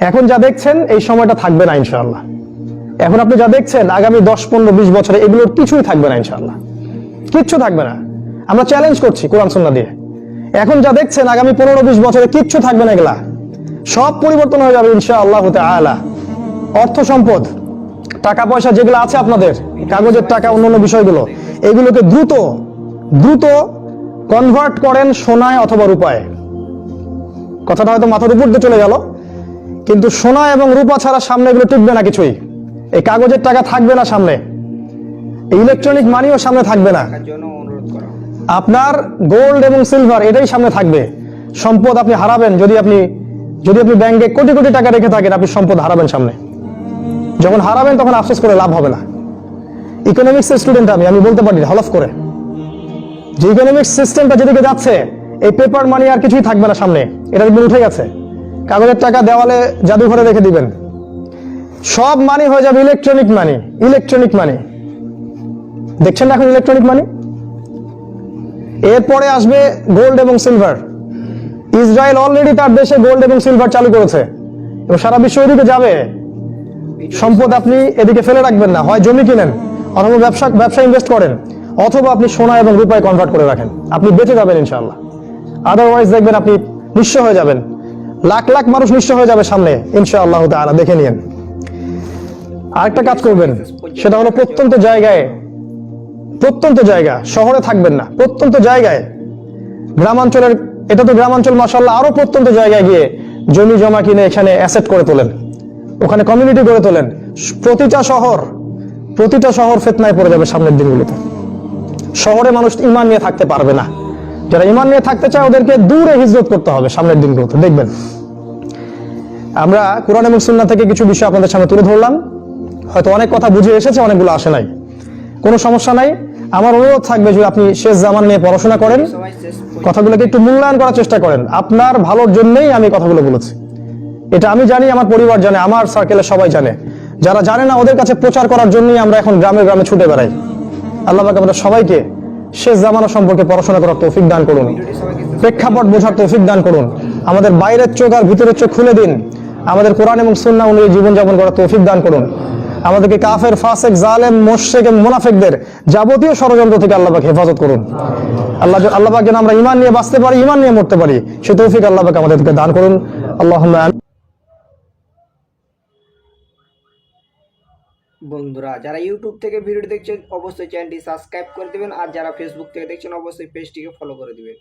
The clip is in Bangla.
এখন যা দেখছেন, এই সময়টা থাকবে না, ইনশাআল্লাহ। এখন আপনি যা দেখছেন, আগামী দশ, পনেরো, বিশ বছরে এগুলোর কিছুই থাকবে না, ইনশাআল্লাহ। কিচ্ছু থাকবে না। আমরা চ্যালেঞ্জ করছি কোরআন সন্না দিয়ে। এখন যা দেখছেন, আগামী পনেরো, বিশ বছরে কিচ্ছু থাকবে না এগুলা। সব পরিবর্তন হয়ে যাবে ইনশা আল্লাহ আলা অর্থ সম্পদ, টাকা, পয়সা যেগুলো আছে আপনাদের, কাগজের টাকা, অন্যান্য বিষয়গুলো, এগুলোকে দ্রুত দ্রুত কনভার্ট করেন সোনায় অথবা রূপায়। কথাটা হয়তো মাথার উপর দিয়ে চলে গেল। কিন্তু সোনা এবং রূপা ছাড়া সামনে এগুলো টিকবে না কিছুই। এই কাগজের টাকা থাকবে না সামনে। ইলেকট্রনিক মানিও সামনে থাকবে না। আপনার গোল্ড এবং সিলভার এটাই সামনে থাকবে। সম্পদ আপনি হারাবেন যদি আপনি যদি আপনি ব্যাংকে কোটি কোটি টাকা রেখে থাকেন, আপনি সম্পদ হারাবেন সামনে। যখন হারাবেন তখন আফসোস করে লাভ হবে না। ইকোনমিক্স স্টুডেন্ট আমি আমি বলতে পারি, হলফ করে। যে ইকোনমিক্স সিস্টেমটা যেদিকে যাচ্ছে, এই পেপার মানি আর কিছুই থাকবে না সামনে। এটা উঠে গেছে। কাগজের টাকা দেওয়ালে জাদুঘরে রেখে দিবেন। সব মানি হয়ে যাবে ইলেকট্রনিক মানি ইলেকট্রনিক মানি দেখছেন এখন ইলেকট্রনিক মানি এরপরে আসবে গোল্ড এবং সিলভার ইসরায়েল অলরেডি তার দেশে গোল্ড এবং সিলভার চালু করেছে। এবং সারা বিশ্ব ওইদিকে যাবে। সম্পদ আপনি এদিকে ফেলে রাখবেন না। হয় জমি কিনেন, অথবা ব্যবসা ব্যবসা ইনভেস্ট করেন, অথবা আপনি সোনা এবং রূপায় কনভার্ট করে রাখেন। আপনি বেঁচে যাবেন ইনশাল্লাহ আদারওয়াইজ দেখবেন আপনি নিঃস্ব হয়ে যাবেন। লাখ লাখ মানুষ নিঃস্ব হয়ে যাবে সামনে, ইনশাআল্লাহ তাআলা। দেখে নিয়েন। আরেকটা কাজ করবেন, সেটা হলো প্রত্যন্ত জায়গায়, প্রত্যন্ত জায়গা, শহরে থাকবেন না, প্রত্যন্ত জায়গায়, গ্রামাঞ্চলের, এটা তো গ্রামাঞ্চল মাসাল্লাহ আরও প্রত্যন্ত জায়গায় গিয়ে জমি জমা কিনে এখানে অ্যাসেট করে তোলেন। ওখানে কমিউনিটি গড়ে তোলেন। প্রতিটা শহর প্রতিটা শহর ফেতনায় পড়ে যাবে সামনের দিনগুলোতে। শহরে মানুষ ইমান নিয়ে থাকতে পারবে না। যারা ইমান নিয়ে থাকতে চায়, ওদেরকে দূরে হিজরত করতে হবে, সামনের দিনগুলোতে। দেখবেন। আমরা কোরআন এবং সুন্নাহ থেকে কিছু বিষয় আপনাদের সামনে তুলে ধরলাম। হয়তো অনেক কথা বুঝে এসেছে, অনেকগুলো আসে নাই। কোনো সমস্যা নাই। আমার অনুরোধ থাকবে যে আপনি শেষ জামান নিয়ে পড়াশোনা করেন। কথাগুলোকে একটু মূল্যায়ন করার চেষ্টা করেন। আপনার ভালোর জন্যই আমি কথাগুলো বলেছি। এটা আমি জানি, আমার পরিবার জানে, আমার সার্কেলে সবাই জানে। যারা জানে না, ওদের কাছে প্রচার করার জন্যই আমরা এখন গ্রামে গ্রামে ছুটে বেড়াই। আল্লাহ পাক আমাদের সবাইকে শেষ জামানা সম্পর্কে পড়াশোনা করার তৌফিক দান করুন। প্রেক্ষাপট বোঝার তৌফিক দান করুন। আমাদের বাইরের চোখ আর ভিতরের চোখ খুলে দিন। আমাদের কোরআন এবং সুন্নাহ অনুযায়ী জীবনযাপন করার তৌফিক দান করুন। আমাদেরকে কাফের, ফাসেক, জালেম, মোশেক এবং মুনাফিকদের যাবতীয় ষড়যন্ত্র থেকে আল্লাহ পাক হেফাজত করুন। আল্লাহ আল্লাহ পাক যেন আমরা ইমান নিয়ে বাঁচতে পারি ইমান নিয়ে মরতে পারি, সে তৌফিক আল্লাহ পাক আমাদেরকে দান করুন। আল্লাহ বন্ধুরা, যারা ইউটিউব থেকে ভিডিও দেখছেন, অবশ্যই চ্যানেলটি সাবস্ক্রাইব করে দেবেন, আর যারা ফেসবুক থেকে দেখছেন, অবশ্যই পেজটিকে ফলো করে দিবেন।